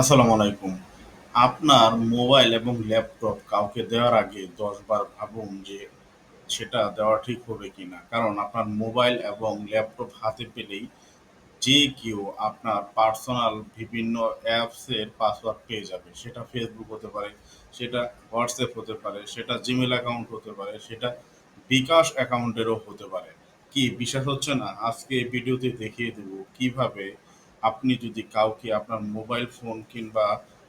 আসসালামু আলাইকুম। আপনার মোবাইল এবং ল্যাপটপ কাউকে দেওয়ার আগে ১০ বার ভাবুন যে সেটা দেওয়া ঠিক হবে কি না কারণ আপনার মোবাইল এবং ল্যাপটপ হাতে পেলেই যে কেউ আপনার পার্সোনাল বিভিন্ন অ্যাপসের পাসওয়ার্ড পেয়ে যাবে। সেটা ফেসবুক হতে পারে, সেটা হোয়াটসঅ্যাপ হতে পারে, সেটা জিমেল অ্যাকাউন্ট হতে পারে, সেটা বিকাশ অ্যাকাউন্টেরও হতে পারে। কি বিশ্বাস হচ্ছে না? আজকে ভিডিওতে দেখিয়ে দেব কীভাবে আপনি যদি কাউকে আপনার মোবাইল ফোন কিংবা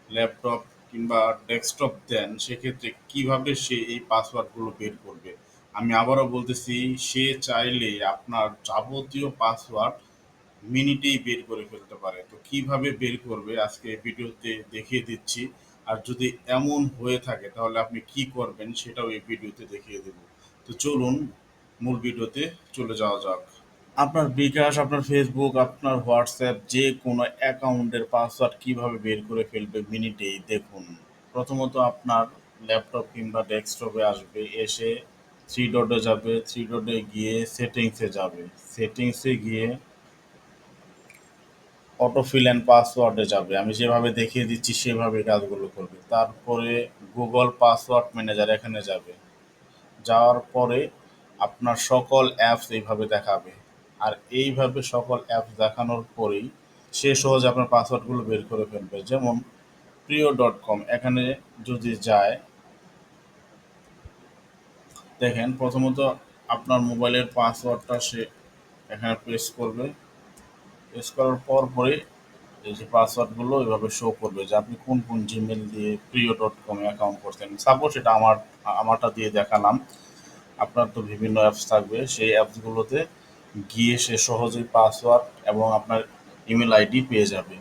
ল্যাপটপ কিংবা ডেস্কটপ দেন, সেক্ষেত্রে কীভাবে সে এই পাসওয়ার্ডগুলো বের করবে। আমি আবারও বলতেছি, সে চাইলে আপনার যাবতীয় পাসওয়ার্ড মিনিটেই বের করে ফেলতে পারে। তো কীভাবে বের করবে আজকে ভিডিওতে দেখিয়ে দিচ্ছি। আর যদি এমন হয়ে থাকে তাহলে আপনি কি করবেন সেটাও এই ভিডিওতে দেখিয়ে দেব। তো চলুন মূল ভিডিওতে চলে যাওয়া যাক। আপনার বিকাশ, আপনার ফেসবুক আপনার হোয়াটসঅ্যাপ যে কোনো অ্যাকাউন্টের পাসওয়ার্ড কীভাবে বের করে ফেলবে মিনিটেই দেখুন। প্রথমত আপনার ল্যাপটপ কিংবা ডেস্কটপে আসবে, এসে থ্রি ডটে যাবে, থ্রি ডটে গিয়ে সেটিংসে যাবে। সেটিংসে গিয়ে অটোফিল অ্যান্ড পাসওয়ার্ডে যাবে। আমি যেভাবে দেখিয়ে দিচ্ছি সেভাবে কাজগুলো করবে। তারপরে গুগল পাসওয়ার্ড ম্যানেজার এখানে যাবে। যাওয়ার পরে আপনার সকল অ্যাপস এইভাবে দেখাবে। আর এইভাবে সকল অ্যাপস দেখানোর পরেই সে সহজে আপনার পাসওয়ার্ডগুলো বের করে ফেলবে। যেমন প্রিয় ডট কম এখানে যদি যায় দেখেন প্রথমত আপনার মোবাইলের পাসওয়ার্ডটা সে এখানে প্রেস করবে। প্রেস করার পর পরে এই যে পাসওয়ার্ডগুলো এভাবে শো করবে যে আপনি কোন, কোন জিমেল দিয়ে প্রিয় ডট কমে অ্যাকাউন্ট করতেন। সাপোজ এটা আমার আমারটা দিয়ে দেখালাম। আপনার তো বিভিন্ন অ্যাপস থাকবে। সেই অ্যাপসগুলোতে গিয়ে সে সহজেই পাসওয়ার্ড এবং আপনার ইমেল আইডি পেয়ে যাবে।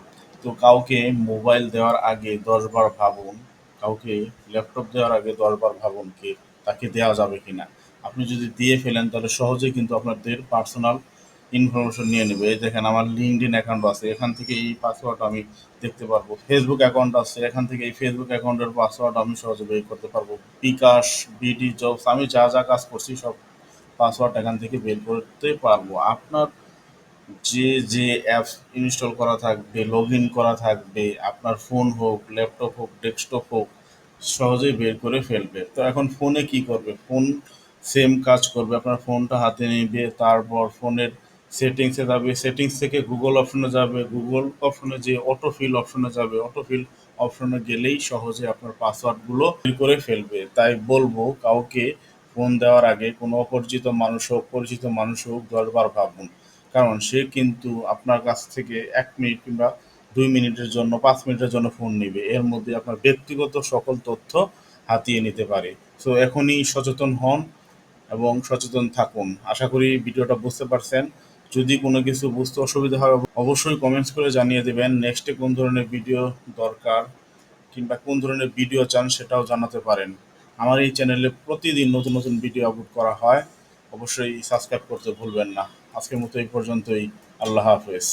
তো কাউকে মোবাইল দেওয়ার আগে ১০ বার ভাবুন। কাউকে ল্যাপটপ দেওয়ার আগে ১০ বার ভাবুন কে তাকে দেওয়া যাবে কি না আপনি যদি দিয়ে ফেলেন তাহলে সহজেই কিন্তু আপনাদের পার্সোনাল ইনফরমেশন নিয়ে নেবে। এই দেখেন আমার LinkedIn অ্যাকাউন্ট আছে। এখান থেকে এই পাসওয়ার্ড আমি দেখতে পারব। ফেসবুক অ্যাকাউন্ট আছে। এখান থেকে এই ফেসবুক অ্যাকাউন্টের পাসওয়ার্ড আমি সহজে বের করতে পারব। বিকাশ, বিডি জবস আমি যা, যা কাজ করছি সব পাসওয়ার্ড এখান থেকে বের করতে পারব। আপনার যে, যে অ্যাপস ইনস্টল করা থাকবে, লগইন করা থাকবে, আপনার ফোন হোক, ল্যাপটপ হোক, ডেস্কটপ হোক সহজেই বের করে ফেলবে। তো এখন ফোনে কি করবে? ফোন সেম কাজ করবে। আপনার ফোনটা হাতে নিবে, তারপর ফোনের সেটিংসে যাবে। সেটিংস থেকে গুগল অপশনে যাবে। গুগল অপশনে যেয়ে অটোফিল অপশনে যাবে। অটোফিল অপশনে গেলেই সহজে আপনার পাসওয়ার্ডগুলো বের করে ফেলবে। তাই বলব কাউকে ফোন দেওয়ার আগে কোনো অপরিচিত মানুষ হোক, পরিচিত মানুষ হোক ১০ বার ভাবুন। কারণ সে কিন্তু আপনার কাছ থেকে এক মিনিট কিংবা দুই মিনিটের জন্য পাঁচ মিনিটের জন্য ফোন নিবে। এর মধ্যে আপনার ব্যক্তিগত সকল তথ্য হাতিয়ে নিতে পারে। সো এখনই সচেতন হন এবং সচেতন থাকুন। আশা করি ভিডিওটা বুঝতে পারছেন। যদি কোনো কিছু বুঝতে অসুবিধা হয় অবশ্যই কমেন্টস করে জানিয়ে দেবেন নেক্সটে কোন ধরনের ভিডিও দরকার কিংবা কোন ধরনের ভিডিও চান সেটাও জানাতে পারেন। আমার এই চ্যানেলে প্রতিদিন নতুন, নতুন ভিডিও আপলোড করা হয়। অবশ্যই সাবস্ক্রাইব করতে ভুলবেন না। আজকের মতো এই পর্যন্তই। আল্লাহ হাফেজ।